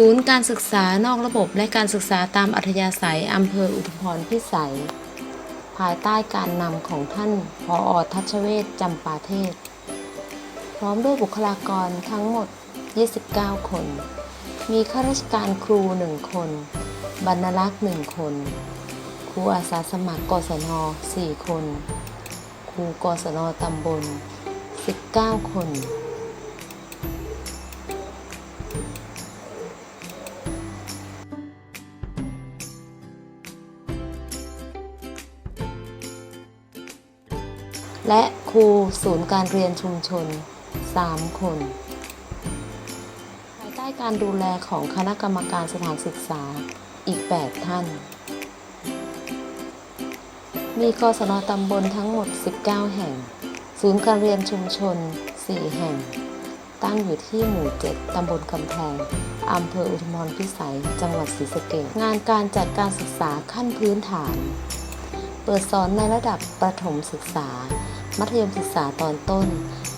ศูนย์การศึกษานอกระบบและการศึกษาตามอัธยาศัยอำเภออุทุมพรพิสัย ภายใต้การนำของท่านผออทัชเวศจำปาเทศ พร้อมด้วยบุคลากรทั้งหมด 29 คน มีข้าราชการครู1คน บรรลักษ์1คน ครูอาสาสมัครกศน4คน ครูกศนตำบล 19 คน และครูศูนย์การเรียนชุมชน 3 คนภายใต้การดูแลของคณะกรรมการสถานศึกษาอีก 8 ท่าน มีกศนตำบลทั้งหมด 19 แห่ง ศูนย์การเรียนชุมชน 4 แห่ง ตั้งอยู่ที่หมู่ 7 ตำบลกำแพงอำเภออุทุมพรพิสัย จังหวัดศรีสะเกษงานการจัดการศึกษาขั้นพื้นฐาน เปิดสอนในระดับประถมศึกษา มัธยมศึกษาตอนต้น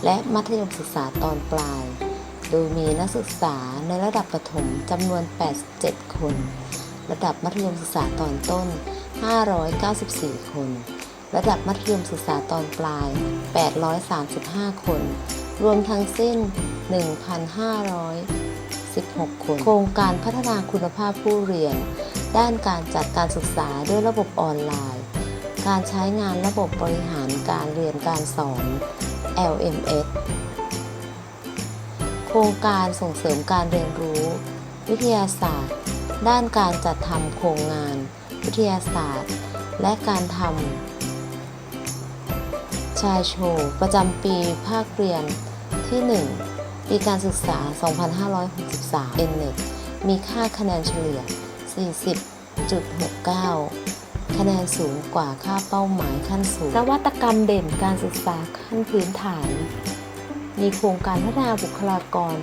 และมัธยมศึกษาตอนปลาย โดยมีนักศึกษาในระดับประถมจำนวน 87 คน ระดับมัธยมศึกษาตอนต้น 594 คน ระดับมัธยมศึกษาตอนปลาย 835 คน รวมทั้งสิ้น 1,516 คน โครงการพัฒนาคุณภาพผู้เรียนด้านการจัดการศึกษาด้วยระบบออนไลน์ การใช้งานระบบบริหารการเรียนการสอน LMS โครงการส่งเสริมการเรียนรู้ วิทยาศาสตร์ ด้านการจัดทำโครงงาน วิทยาศาสตร์ และการทำชายโชว์ประจำปีภาคเรียนที่ 1 ปีการศึกษา 2563 n e t มีค่าคะแนนเฉลี่ย 40.69 คะแนนสูงกว่าค่าเป้าหมายขั้นสูงนวัตกรรมเด่นการศึกษาขั้นพื้นฐาน มีโครงการพัฒนาบุคลากร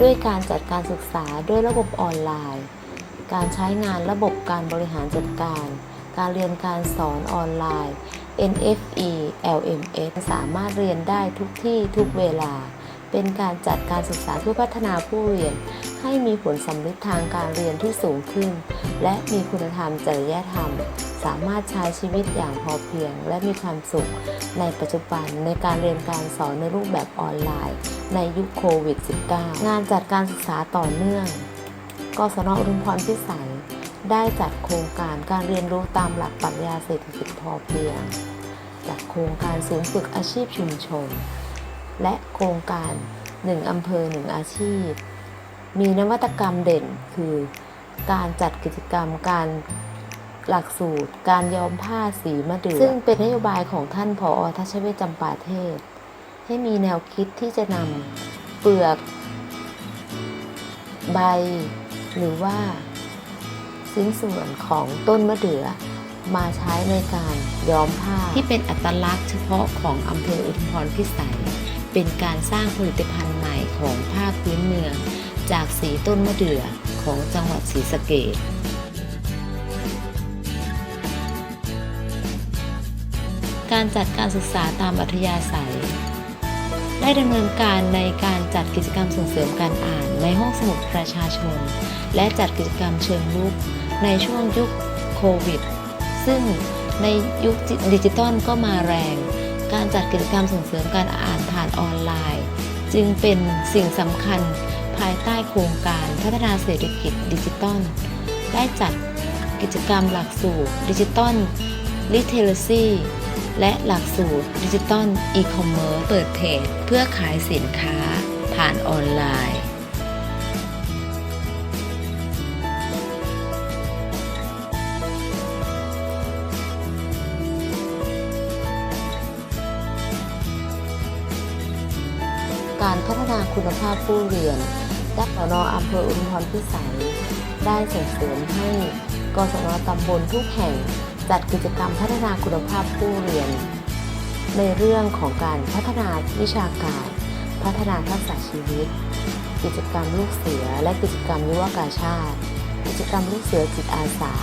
ด้วยการจัดการศึกษาด้วยระบบออนไลน์ การใช้งานระบบการบริหารจัดการ การเรียนการสอนออนไลน์ NFE LMS สามารถเรียนได้ทุกที่ทุกเวลา เป็นการจัดการศึกษาเพื่อพัฒนาผู้เรียน ให้มีผลสำลิดทางการเรียนที่สูงขึ้น และมีคุณธรรมจริยธรรม สามารถใช้ชีวิตอย่างพอเพียง และมีความสุข ในปัจจุบันในการเรียนการสอนในรูปแบบออนไลน์ ในยุคโควิด -19 งานจัดการศึกษาต่อเนื่องกศนอุทุมพรพิสัย ได้จัดโครงการการเรียนรู้ตามหลักปรัชญาเศรษฐกิจพอเพียง จัดโครงการศูนย์ฝึกอาชีพชุมชน และโครงการ 1 อำเภอ 1 อาชีพ มีนวัตกรรมเด่นคือ การจัดกิจกรรมการ หลักสูตร การย้อมผ้าสีมะเดื่อซึ่งเป็นนโยบายของท่านผออทัชเวชจำปาเทศ ให้มีแนวคิดที่จะนำเปลือก ใบ หรือว่าชิ้นส่วนของต้นมะเดื่อมาใช้ในการย้อมผ้า ที่เป็นอัตลักษณ์เฉพาะของอำเภออุทุมพรพิสัย เป็นการสร้างผลิตภัณฑ์ใหม่ของผ้าพื้นเมือง จากสีต้นมะเดื่อของจังหวัดศรีสะเกษ การจัดการศึกษาตามอัธยาศัย ได้ดำเนินการในการจัดกิจกรรมส่งเสริมการอ่านในห้องสมุดประชาชน และจัดกิจกรรมเชิงลุกในช่วงยุคโควิด ซึ่งในยุคดิจิตอลก็มาแรง การจัดกิจกรรมส่งเสริมการอ่านผ่านออนไลน์ จึงเป็นสิ่งสำคัญภายใต้โครงการพัฒนาเศรษฐกิจดิจิตอลได้จัดกิจกรรมหลักสูตรดิจิตอลลิเทเรซี และหลักสูตรดิจิตอลอีคอมเมิร์ซเปิดเพจเพื่อขายสินค้าผ่านออนไลน์ การพัฒนาคุณภาพผู้เรียนด้านสนอำเภออุทุมพรพิสัย ได้ส่งเสริมให้กศนตำบลทุกแห่ง จัดกิจกรรมพัฒนาคุณภาพผู้เรียน ในเรื่องของการพัฒนาวิชาการ พัฒนาทักษะชีวิต กิจกรรมลูกเสือ และกิจกรรมยุวกาชาติ กิจกรรมลูกเสือจิตอาสา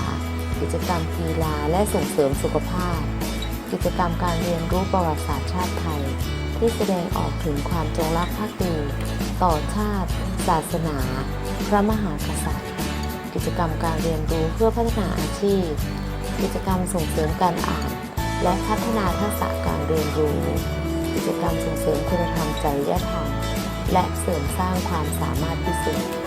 กิจกรรมกีฬาและส่งเสริมสุขภาพ กิจกรรมการเรียนรู้ประวัติศาสตร์ชาติไทย ที่แสดงออกถึงความจงรักภักดีต่อชาติ ศาสนา พระมหากษัตริย์ กิจกรรมการเรียนรู้เพื่อพัฒนาอาชีพ กิจกรรมส่งเสริมการอ่าน และพัฒนาทักษะการเรียนรู้ กิจกรรมส่งเสริมคุณธรรมจริยธรรม และเสริมสร้างความสามารถพิเศษ